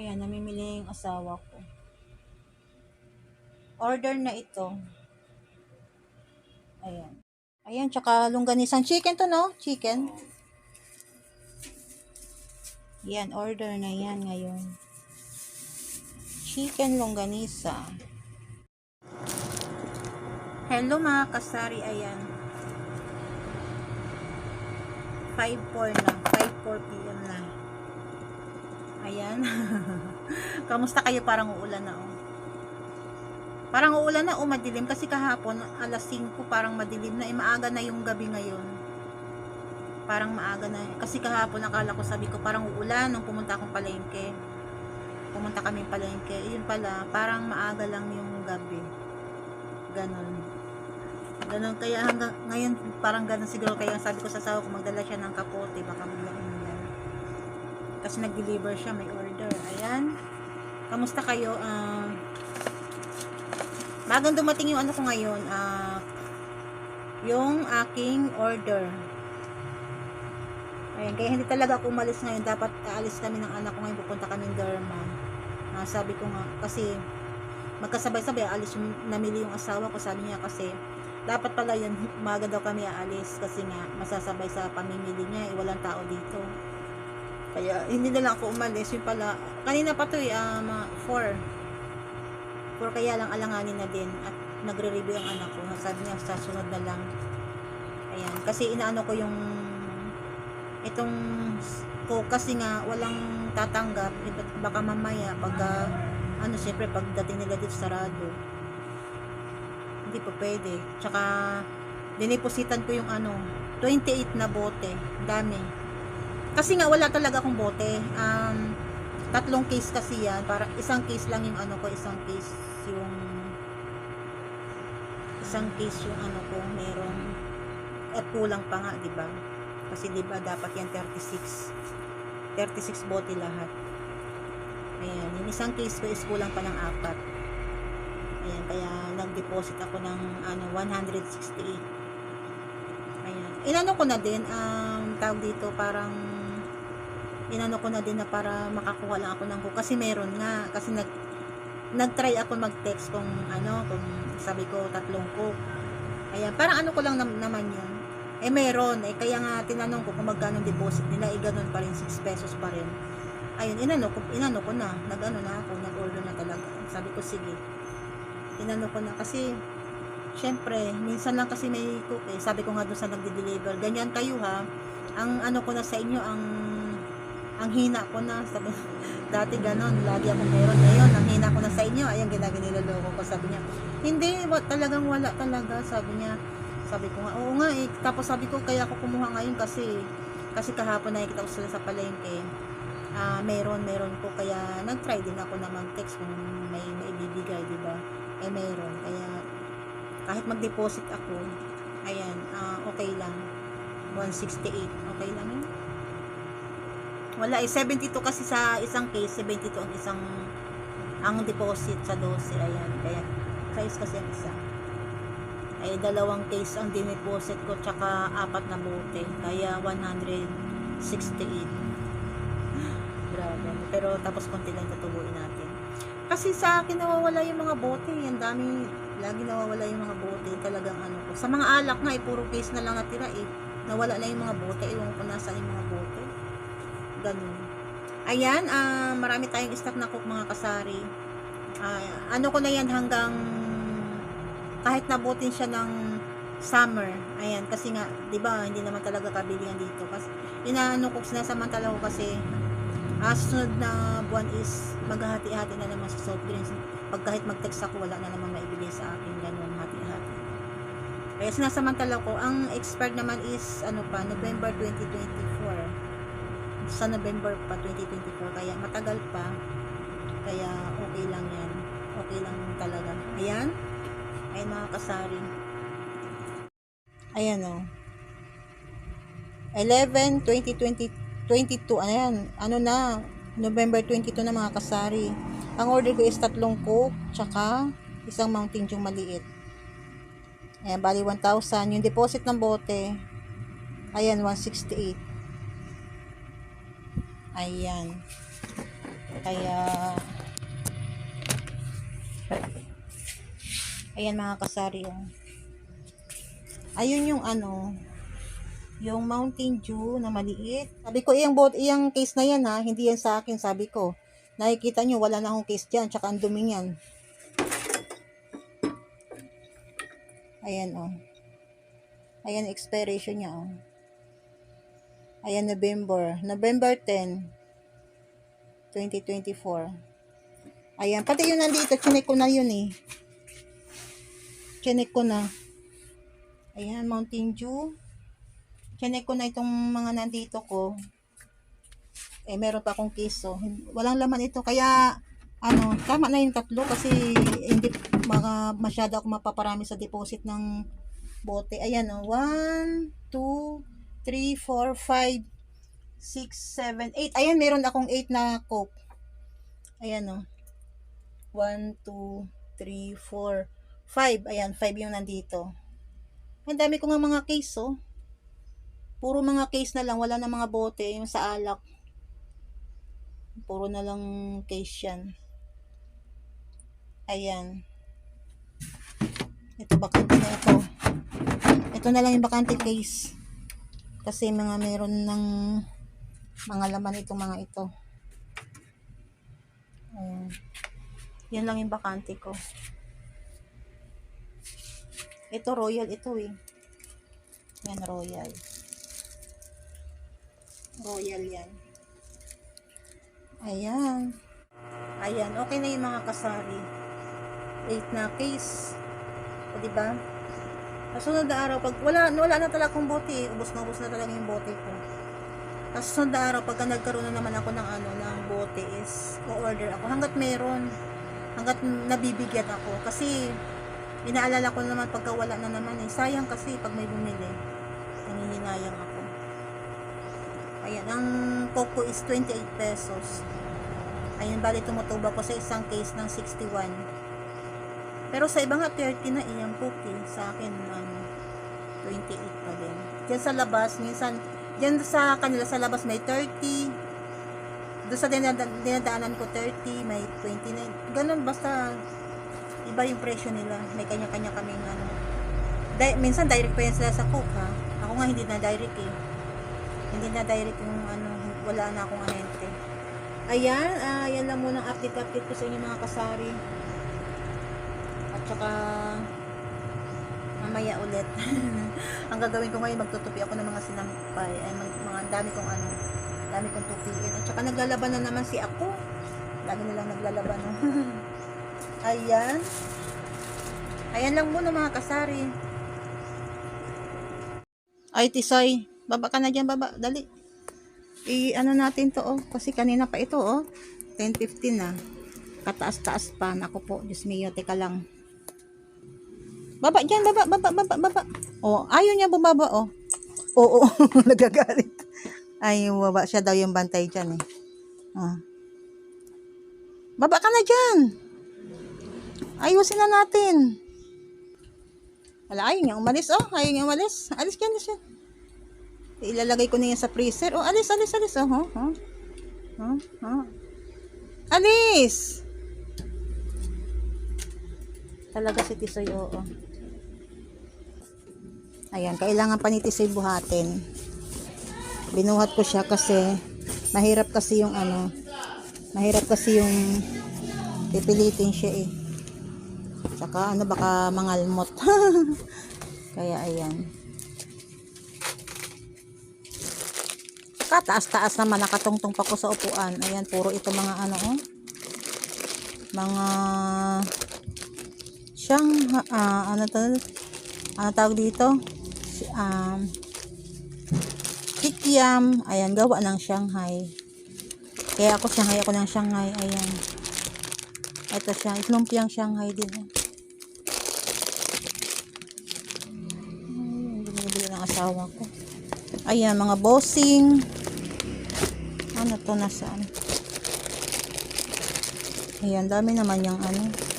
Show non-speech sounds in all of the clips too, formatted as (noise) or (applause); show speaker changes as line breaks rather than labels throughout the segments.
Ayan, namimili yung asawa ko. Order na ito. Ayan. Ayan, tsaka longganisang chicken to, no? Chicken. Yan, order na yan ngayon. Chicken longganisa. Hello mga kasari, ayan. 5.4 na. 5.4 p.m. na. Ayan. (laughs) Kamusta kayo? Parang uulan na, oh. Parang uulan na, oh, madilim. Kasi kahapon, alas 5, parang madilim na. Eh, maaga na yung gabi ngayon. Parang maaga na. Kasi kahapon, akala ko, sabi ko, parang uulan nung pumunta akong palengke. Pumunta kami palengke. Yun pala, parang maaga lang yung gabi. Ganon. Ganon. Kaya hanggang ngayon, parang ganon siguro. Kaya sabi ko sa asawa ko, magdala siya ng kapote. Baka umulan. Kasi nag-deliver siya, may order. Ayan. Kamusta kayo? Ah... Bagang dumating yung ano ko ngayon, ah, yung aking order. Ayan, kaya hindi talaga ako umalis ngayon. Dapat aalis kami ng anak ko ngayon, pupunta kami ng Derma. Ah, sabi ko nga, kasi magkasabay-sabay, aalis yung, namili yung asawa ko, sabi niya kasi, dapat pala yun, maga daw kami aalis kasi nga, masasabay sa pamimili niya, eh, walang tao dito. Kaya, hindi na lang ako umalis. Yung pala, kanina pa to eh, um, 4. Or kaya lang alanganin na din at nagre-review ang anak ko. Sabi niya sa sunod na lang. Ayan. Kasi inaano ko yung itong ko kasi nga walang tatanggap. Baka mamaya pagka ano siyempre pagdating nila dito sarado. Hindi pa pwede. Tsaka dinipositan ko yung ano 28 na bote. Dami. Kasi nga wala talaga akong bote. Um, tatlong case kasi yan. Para isang case lang yung ano ko, isang case yung isang case yung ano ko, meron at kulang pa nga, 'di ba? Kasi 'di ba dapat yan 36. 36 bote lahat. Ayan, yung isang case ko is kulang pa ng apat. Ayan, kaya nag-deposit ako ng ano 168. Ayan. Inano ko na din, um, tawag dito parang inano ko na din na para makakuha lang ako ng cook kasi meron nga. Kasi nag nagtry ako mag-text kung ano kung sabi ko tatlong cook ayan parang ano ko lang nam- naman yun. Eh meron. Eh kaya nga tinanong ko kung magkano deposit nila. Eh ganun pa rin 6 pesos pa rin. Ayun inano ko inano ko na. Nag-ano na ako nag-order na talaga. Sabi ko sige. Inano ko na. Kasi syempre minsan lang kasi may cook eh. Sabi ko nga doon sa nagde-deliver ganyan kayo ha? Ang ano ko na sa inyo ang ang hina ko na sabi (laughs) dati ganon lagi ako meron. Ngayon ang hina ko na sa inyo ayun ginaginiloloko ko. Sabi niya hindi wa, talagang wala talaga. Sabi niya sabi ko nga oo nga eh. Tapos sabi ko kaya ako kumuha ngayon kasi kasi kahapon nakikita ko sila sa palengke. Ah meron meron ko kaya nag-try din ako na mag-text kung may maibibigay di ba? Eh meron. Kaya kahit mag-deposit ako ayan ah, okay lang. 168 okay lang yun wala eh 72 kasi sa isang case 72 ang isang ang deposit sa 12 ayan. Kaya size kasi ang isa. Ay dalawang case ang dineposit ko tsaka apat na bote. Kaya 168 (gasps) grabe. Pero tapos konti lang tutubuin natin. Kasi sa akin nawawala yung mga bote. Ang dami lagi nawawala yung mga bote. Talagang ano ko. Sa mga alak nga eh puro case na lang natira eh. Nawala na yung mga bote. Ewan ko nasaan yung mga bote ganun. Ayan, ah, marami tayong stock na cook mga kasari. Ah, ano ko na yan hanggang kahit nabutin siya ng summer. Ayan, kasi nga, 'di ba, hindi naman talaga kabilihan dito. Kasi inaano ko sinasamantala ko kasi sunod na buwan is maghahati-hati na naman sa soft drinks. Pag kahit mag-text ako, wala na naman maibili sa akin. Ganun, hati-hati. Kaya sinasamantala ko, ang expired naman is, ano pa, November 2024 sa November pa 2024 kaya matagal pa. Kaya okay lang yan. Okay lang talaga. Ayan. Ay mga kasari. Ayan o 11 2020 22 ayan ano na? November 22 na mga kasari. Ang order ko is tatlong coke tsaka isang Mountain Dew maliit. Ayan bali 1,000 yung deposit ng bote ayan 168 Ayan. Kaya, ayan mga kasari yung, ayun yung ano, yung Mountain Dew na maliit. Sabi ko, iyang, bot, iyang case na yan ha, hindi yan sa akin, sabi ko. Nakikita nyo, wala na akong case dyan, tsaka ang dumi yan. Ayan oh. Ayan expiration niya oh. Ayan November. November 10, 2024. Ayan, pati yun nandito, chinek ko na yun eh. Chinek ko na. Ayan, Mountain Dew. Chinek ko na itong mga nandito ko. Eh, meron pa akong keso. Walang laman ito. Kaya, ano, tama na yung tatlo kasi hindi mga masyado ako mapaparami sa deposit ng bote. Ayan, oh. 1, 2, 3, 4, 5, 6, 7, 8. Ayan, meron akong 8 na coke. Ayan, oh. 1, 2, 3, 4, 5. Ayan, 5 yung nandito. Ang dami ko nga mga case, oh. Puro mga case na lang, wala na mga bote, yung sa alak. Puro na lang case yan. Ayan. Ito, bakante na ito. Ito na lang yung bakante case. Kasi mga meron ng mga laman itong mga ito. Ayan. Yan lang yung bakante ko. Ito royal ito eh. Yan royal. Royal yan. Ayan. Ayan, okay na yung mga kasari. 8 na case. O, diba? Sa sunod na araw, pag wala, wala na talaga akong bote, eh. ubos na ubos na talaga yung bote ko. Tapos sunod na araw, pagka nagkaroon na naman ako ng ano, ng bote is, o-order ako. Hanggat meron, hanggat nabibigyan ako. Kasi, inaalala ko naman pagka wala na naman eh. Sayang kasi pag may bumili. Nangihinayang ako. Ayan, ang coco is 28 pesos. Ayun, bali tumutubo ko sa isang case ng 61. Pero sa iba nga 30 na iyang cookie. Sa akin, ano, 28 pa din. Diyan sa labas, minsan, diyan sa kanila sa labas may 30. Doon sa dinada- dinadaanan ko 30, may 29. Ganun, basta iba yung presyo nila. May kanya-kanya kaming ano. Di- minsan direct pa yan sila sa cook ha. Ako nga hindi na direct eh. Hindi na direct yung ano, wala na akong ahente. Ayan, ah, yan lang muna update-update ko sa inyo mga kasari. At saka, mamaya ulit. (laughs) ang gagawin ko ngayon, magtutupi ako ng mga sinampay. Ay, mag, mga dami kong ano, dami kong tupiin. At saka naglalaban na naman si ako. Lagi nilang naglalaban. No? (laughs) Ayan. Ayan lang muna mga kasari. Ay, Tisoy. Baba ka na dyan, baba. Dali. I, ano natin to, oh. Kasi kanina pa ito, oh. 10.15 na. Kataas-taas pa. Naku po, Diyos mio, teka lang. Baba dyan, baba, baba, baba, baba. Oh, ayaw niya bumaba, oh. Oo, (laughs) nagagalit. Ay, baba siya daw yung bantay dyan, eh. Ah. Baba ka na dyan. Ayusin na natin. Wala, ayaw niya umalis, oh. Ayaw niya umalis. Alis ka, alis yan. Ilalagay ko na yan sa freezer. Oh, alis, alis, alis. Oh, oh, oh. Oh, oh. Alis! Talaga si Tisoy, oo. Ayan, kailangan pa ni Tisoy buhatin. Binuhat ko siya kasi mahirap kasi yung ano, mahirap kasi yung pipilitin siya eh. Saka ano, baka mangalmot. (laughs) Kaya ayan. Kataas-taas naman, nakatungtong pa ko sa upuan. Ayan, puro ito mga ano, oh. Mga siyang, ah, ano ano tawag dito? Um, kikiam, ayan, gawa ng Shanghai. Kaya ako Shanghai, ako ng Shanghai, ayan. Ito siya, lumpiang Shanghai din. binibili ng asawa ko. Ayan, mga bossing. Ano to, nasaan? Ayan, dami naman yung ano.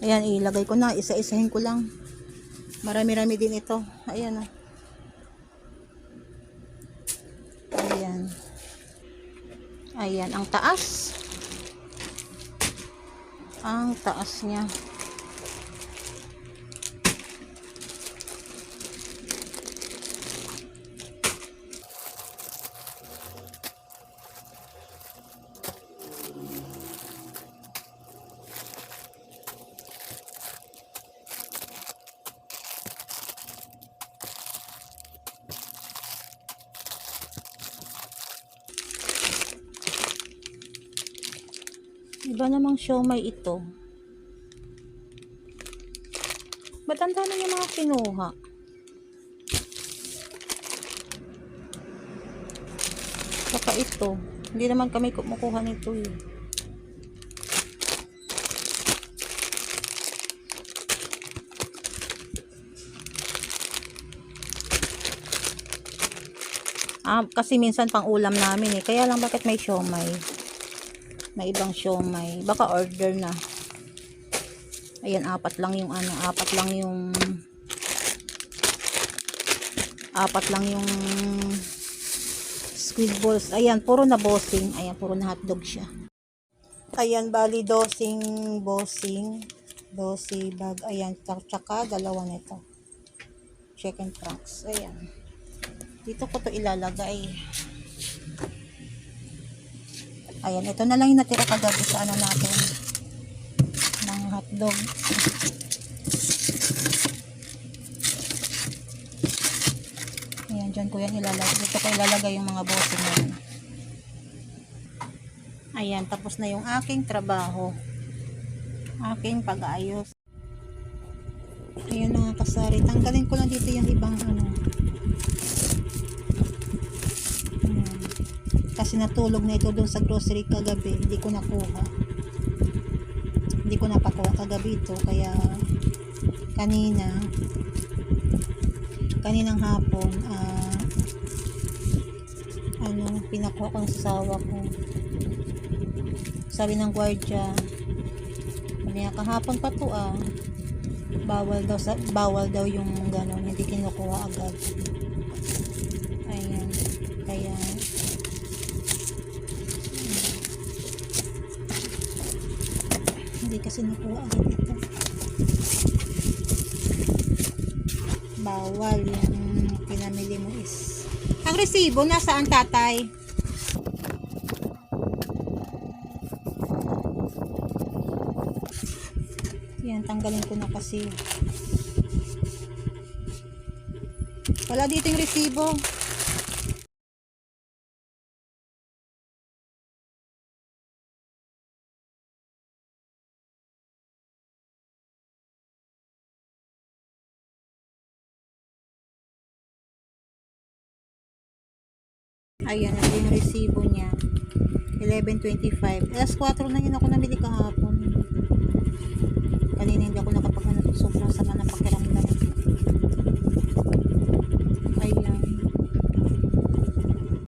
Ayan, ilagay ko na. Isa-isahin ko lang. Marami-rami din ito. Ayan, oh. Ayan. Ayan, ang taas. Ang taas niya. Iba namang siomay ito. Ba't ang dami niya mga kinuha? Saka ito. Hindi naman kami kumukuha nito eh. Ah, kasi minsan pang ulam namin eh. Kaya lang bakit may siomay? May ibang siomay. Baka order na. Ayan, apat lang yung ano, apat lang yung apat lang yung squid balls. Ayan, puro na bossing. Ayan, puro na hotdog siya. Ayan, bali dosing bossing. Dosi bag. Ayan, tsaka dalawa nito. Chicken trunks. Ayan. Dito ko to ilalagay. Ayan, ito na lang yung natira kagabi sa ano natin ng hotdog. Ayan, dyan ko yan ilalagay. Dito ko ilalagay yung mga bossing na yun. Ayan, tapos na yung aking trabaho. Aking pag-aayos. Ayan mga kasari. Tanggalin ko lang dito yung ibang ano. Ayan. Kasi natulog na ito doon sa grocery kagabi. Hindi ko nakuha. Hindi ko napakuha kagabi ito. Kaya kanina kaninang hapon ah ano, pinakuha ko ng sasawa ko. Sabi ng gwardiya, sabi niya, kahapon pa to ah. Bawal daw, sa, bawal daw yung gano'n, hindi kinukuha agad. Ayan, kaya, hindi kasi nakuha agad ito. Bawal yung pinamili mo is. Ang resibo, nasaan tatay? Yan, tanggalin ko na kasi. Wala dito yung resibo. Ayan, ito yung resibo niya. 11.25. S4 na yun ako nabili kahapon. Kanina hindi ako nakapag-ano. Sobrang sama ng pakiramdam.